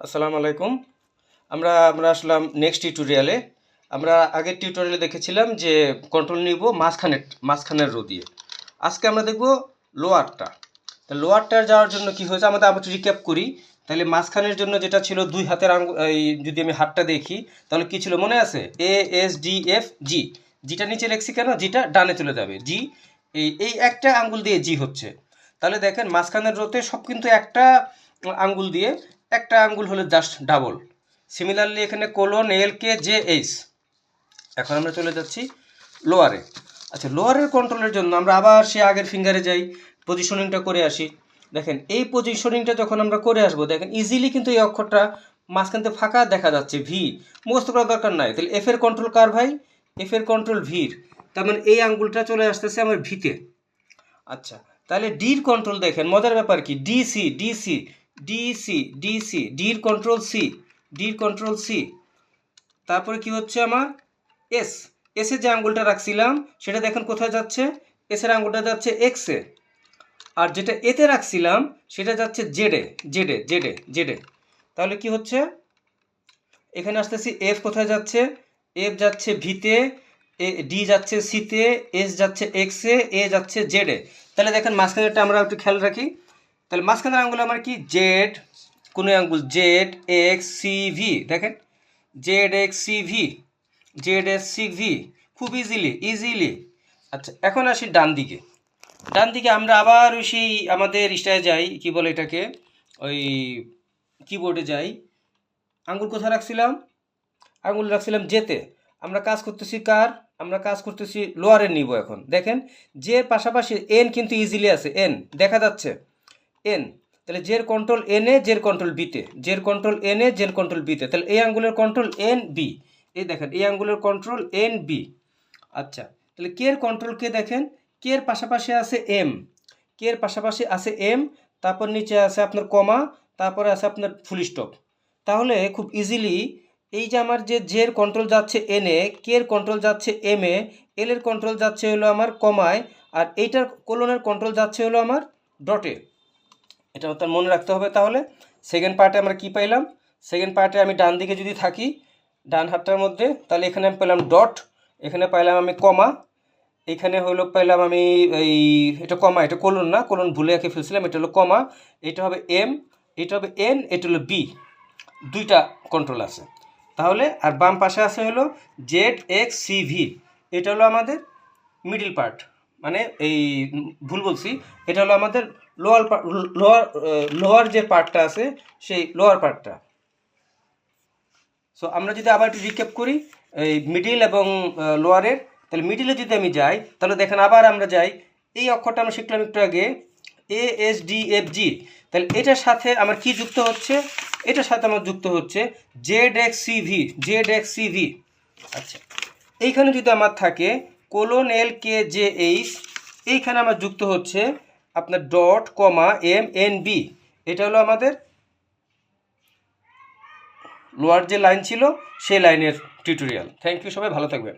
আসসালামু আলাইকুম। আমরা আমরা আসলাম নেক্সট টিউটোরিয়ালে আমরা আগের টিউটোরিয়ালে দেখেছিলাম যে কন্ট্রোল নিব মাঝখানের মাঝখানের রো দিয়ে। আজকে আমরা দেখব লোয়ারটা তা লোয়ারটার যাওয়ার জন্য কি হয়েছে? আমাদের আবার রিক্যাপ করি। তাহলে মাঝখানের জন্য যেটা ছিল দুই হাতের এই যদি আমি হাতটা দেখি, তাহলে কি ছিল মনে আছে? A S D F G জিটা নিচে লেখছি কেন? জিটা ডানে চলে যাবে। জি এই এই একটা আঙ্গুল দিয়ে জি হচ্ছে। তাহলে দেখেন মাঝখানের রোতে সব কিন্তু একটা আঙ্গুল দিয়ে একটা আঙ্গুল হলো জাস্ট ডাবল সিমিলারলি এখানে colon L K J H এখন আমরা চলে যাচ্ছি লোয়ারে আচ্ছা লোয়ারের কন্ট্রোলের জন্য আমরা আবার সে আগের ফিঙ্গারে যাই পজিশনিংটা করে আসি। দেখেন, এই পজিশনিংটা যখন আমরা করে আসব, দেখেন ইজিলি কিন্তু এই অক্ষরটা মাঝখান থেকে ফাঁকা দেখা যাচ্ছে ভি মুখস্থ করার দরকার নাই। তাহলে এফ এর কন্ট্রোল কার ভাই? এফ এর কন্ট্রোল ভির তার মানে এই আঙ্গুলটা চলে আসতেছে আমার ভিতে আচ্ছা তাহলে ডির কন্ট্রোল দেখেন, মজার ব্যাপার কি? ডিসি ডিসি ডিসি ডিসি ডির কন্ট্রোল সি ডির কন্ট্রোল সি তারপরে কি হচ্ছে আমার? এস এসের যে আঙ্গুলটা রাখছিলাম, সেটা দেখেন কোথায় যাচ্ছে? এসের আঙ্গুলটা যাচ্ছে এক্সে আর যেটা এতে রাখছিলাম, সেটা যাচ্ছে জেডে জেডে জেডে জেডে তাহলে কি হচ্ছে? এখানে আসতেছি এফ কোথায় যাচ্ছে? এফ যাচ্ছে ভিতে ডি যাচ্ছে সিতে এস যাচ্ছে এক্সে এ যাচ্ছে জেডে তাহলে দেখেন মাঝখানেরটা আমরা একটু খেয়াল রাখি। তাহলে মাঝখানের আঙ্গুল আমার কি? জেড কোনো আঙ্গুল জেড এক্স সি ভি দেখেন? Z X C V Z X C V খুব ইজিলি ইজিলি আচ্ছা এখন আসি ডান দিকে। ডান দিকে আমরা আবার ওই সেই আমাদের ইস্টায় যাই, কি বলে এটাকে? ওই কিবোর্ডে যাই। আঙ্গুল কোথায় রাখছিলাম? আঙ্গুল রাখছিলাম যেতে আমরা কাজ করতেছি কার? আমরা কাজ করতেছি লোয়ারের নিব এখন। দেখেন যে পাশাপাশি এন কিন্তু ইজিলি আছে। এন দেখা যাচ্ছে। এন তাহলে জের কন্ট্রোল এন এ জের কন্ট্রোল বিতে জের কন্ট্রোল এন এ জের কন্ট্রোল বিতে তাহলে এই আঙ্গুলের কন্ট্রোল এন বি এই দেখেন এই আঙ্গুলের কন্ট্রোল এন বি আচ্ছা তাহলে কে এর কন্ট্রোল কে দেখেন? কে এর পাশাপাশি আছে এম কে এর পাশাপাশি আছে এম তারপর নিচে আছে আপনার কমা, তারপরে আছে আপনার ফুল স্টপ তাহলে খুব ইজিলি এই যে আমার যে জের কন্ট্রোল যাচ্ছে এন এ কে এর কন্ট্রোল যাচ্ছে এম এ এল এর কন্ট্রোল যাচ্ছে হলো আমার কমায়, আর এইটার কোলনের কন্ট্রোল যাচ্ছে হলো আমার ডটে এটা তার মনে রাখতে হবে তাহলে। সেকেন্ড পার্টে আমরা কি পাইলাম? সেকেন্ড পার্টে আমি ডান দিকে যদি থাকি, ডান হাতটার মধ্যে, তাহলে এখানে আমি পেলাম ডট এখানে পাইলাম আমি কমা, এখানে হলো পাইলাম আমি এই, এটা কমা, এটা কোলন না কোলন ভুলে এঁকে ফেলছিলাম, এটা হলো কমা, এটা হবে এম এটা হবে এন এটা হলো বি দুইটা কন্ট্রোল আছে। তাহলে, আর বাম পাশে আছে হলো জেড এক্স সি ভি এটা হলো আমাদের মিডিল পার্ট মানে এই ভুল বলছি, এটা হলো আমাদের লোয়ার লোয়ার লোয়ার যে পার্টটা আছে, সেই লোয়ার পার্টটা সো আমরা যদি আবার একটু রিক্যাপ করি, এই মিডিল এবং লোয়ারের তাহলে মিডিলে যদি আমি যাই, তাহলে দেখেন আবার আমরা যাই, এই অক্ষরটা আমরা শিখলাম একটু আগে A S D F G তাহলে এটার সাথে আমার কি যুক্ত হচ্ছে? এটার সাথে আমার যুক্ত হচ্ছে Z X C V Z X C V আচ্ছা এইখানে যদি আমার থাকে colon L K J H, এইখানে আমার যুক্ত হচ্ছে আপনার dot comma M N B. এটা হলো আমাদের লোয়ার যে লাইন ছিল, সেই লাইনের টিউটোরিয়াল। থ্যাংক ইউ সবাই, ভালো থাকবেন।